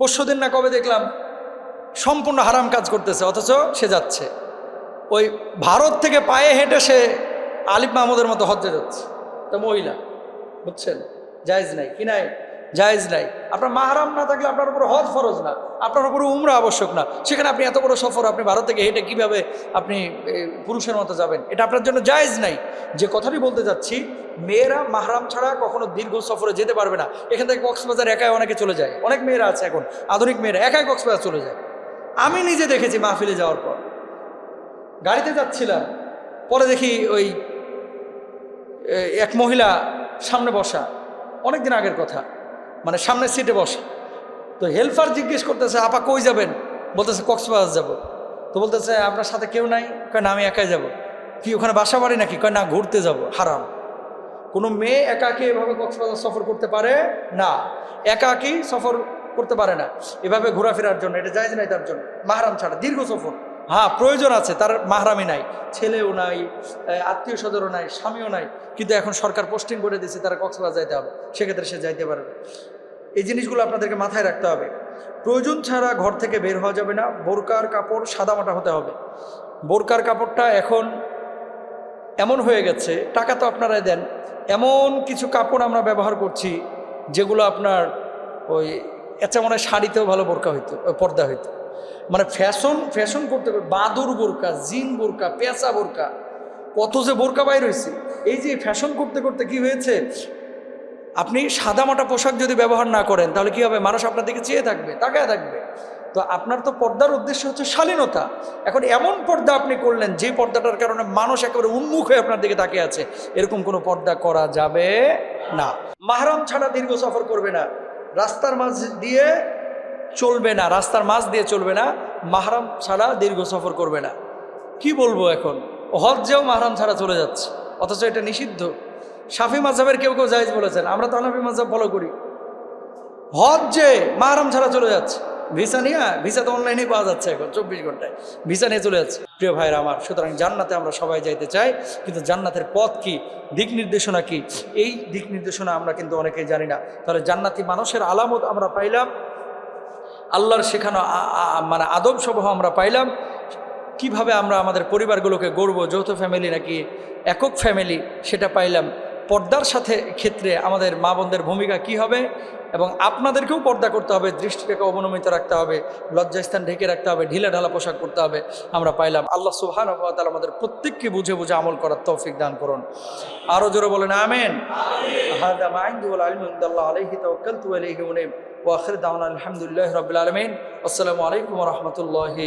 পরশু দিন না কবে দেখলাম সম্পূর্ণ হারাম কাজ করতেছে, অথচ সে যাচ্ছে। ওই ভারত থেকে পায়ে হেঁটে সে আলিফ মাহমুদের মতো হজ্জে যাচ্ছে। তো মহিলা, বুঝছেন? জায়জ নাই, কি নাই? জায়েজ নাই। আপনার মাহারাম না থাকলে আপনার উপর হজ ফরজ না, আপনার উপরে উমরা আবশ্যক না। সেখানে আপনি এত বড় সফর, আপনি ভারত থেকে হেঁটে কীভাবে আপনি পুরুষের মতো যাবেন? এটা আপনার জন্য জায়েজ নাই। যে কথাটি বলতে যাচ্ছি, মেয়েরা মাহারাম ছাড়া কখনো দীর্ঘ সফরে যেতে পারবে না। এখান থেকে কক্সবাজার একাই অনেকে চলে যায়। অনেক মেয়েরা আছে এখন, আধুনিক মেয়েরা একাই কক্সবাজার চলে যায়। আমি নিজে দেখেছি মাহফিলে যাওয়ার পর। গাড়িতে যাচ্ছিলাম, পরে দেখি ওই এক মহিলা সামনে বসা। অনেক দিন আগের কথা। মানে সামনের সিটে বসে। তো হেল্পার জিজ্ঞেস করতেছে, আপা কই যাবেন? বলতেছে, কক্সবাজার যাব। তো বলতেছে, আপনার সাথে কেউ নাই? কয়, না, আমি একাই যাব। কি, ওখানে বাসা বাড়ি নাকি? কয়, না, ঘুরতে যাব। হারাম। কোনো মেয়ে একাকে এভাবে কক্সবাজার সফর করতে পারে? না একাকি সফর করতে পারে না। এভাবে ঘোরাফেরার জন্য, এটা যাইজ নাই তার জন্য। মাহারাম ছাড়া, দীর্ঘ সফর। হ্যাঁ প্রয়োজন আছে, তার মাহরামি নাই, ছেলেও নাই আত্মীয় স্বজনও নাই, স্বামীও নাই, কিন্তু এখন সরকার পোস্টিং করে দিয়েছে, তারা কক্সবাজার যাইতে হবে, সেক্ষেত্রে সে যাইতে পারবে। এই জিনিসগুলো আপনাদেরকে মাথায় রাখতে হবে। প্রয়োজন ছাড়া ঘর থেকে বের হওয়া যাবে না, বোরকার কাপড় সাদামাটা হতে হবে। বোরকার কাপড়টা এখন এমন হয়ে গেছে, টাকা তো আপনারাই দেন, এমন কিছু কাপড় আমরা ব্যবহার করছি, যেগুলো আপনার ওই এতে মনে শাড়িতেও ভালো বোরকা হইতো, পর্দা হইতো। মানে ফ্যাশন ফ্যাশন করতে করতে বাদুর বোরকা, জিন বোরকা, পেঁচা বোরকা, কত যে বোরকা বাইর হয়েছে। এই যে ফ্যাশন করতে করতে কি হয়েছে? আপনি সাদামাটা পোশাক যদি ব্যবহার না করেন, তাহলে কি হবে? মানুষ আপনার দিকে চেয়ে থাকবে, তাকায় থাকবে। তো আপনার তো পর্দার উদ্দেশ্য হচ্ছে শালীনতা। এখন এমন পর্দা আপনি করলেন, যে পর্দাটার কারণে মানুষ একেবারে উন্মুখ হয়ে আপনার দিকে তাকিয়ে আছে, এরকম কোনো পর্দা করা যাবে না। মাহরাম ছাড়া দীর্ঘ সফর করবে না। রাস্তার মাঝ দিয়ে চলবে না, রাস্তার মাঝ দিয়ে চলবে না, মাহরাম ছাড়া দীর্ঘ সফর করবে না। কি বলব এখন? হজ্জেও মাহরাম ছাড়া চলে যাচ্ছে, অথচ এটা নিষিদ্ধ। শাফি মাঝাবের কেউ কেউ জায়েজ বলেছেন, আমরা তো হানাফি মাঝাব ফলো করি। হজ্জে মাহরাম ছাড়া চলে যাচ্ছে, ভিসা নিয়ে, ভিসা তো অনলাইনে পাওয়া যাচ্ছে এখন, চব্বিশ ঘন্টায়। ভিসা নিয়ে চলে যাচ্ছে। প্রিয় ভাইরা আমার, সুতরাং জান্নাতে আমরা সবাই যাইতে চাই, কিন্তু জান্নাতের পথ কি, দিক নির্দেশনা কি? এই দিক নির্দেশনা আমরা কিন্তু অনেকেই জানি না। তাহলে জান্নাতি মানুষের আলামত আমরা পাইলাম। আল্লাহর শেখানো মানে আদব সমূহ আমরা পাইলাম। কীভাবে আমরা আমাদের পরিবারগুলোকে গড়ব, যৌথ ফ্যামিলি নাকি একক ফ্যামিলি, সেটা পাইলাম। পর্দার সাথে ক্ষেত্রে আমাদের মা বোনদের ভূমিকা কি হবে? এবং আপনাদেরকেও পর্দা করতে হবে দৃষ্টিটাকে অবনমিত রাখতে হবে, লজ্জাস্থান ঢেকে রাখতে হবে, ঢিলা ঢালা পোশাক করতে হবে, আমরা পাইলাম। আল্লাহ সুহান তালা আমাদের প্রত্যেককে বুঝে বুঝে আমল করার তৌফিক দান করুন। আরও জোরে বলেন, আমেন। হাদা মাইন্দুল আলমদুল্লাহ আলহি তৌকালতু আলহি উনিম ওয়াখির দাউন আলহামদুলিল্লাহ রবিল আসসালামু আলাইকুম রহমতুল্লাহি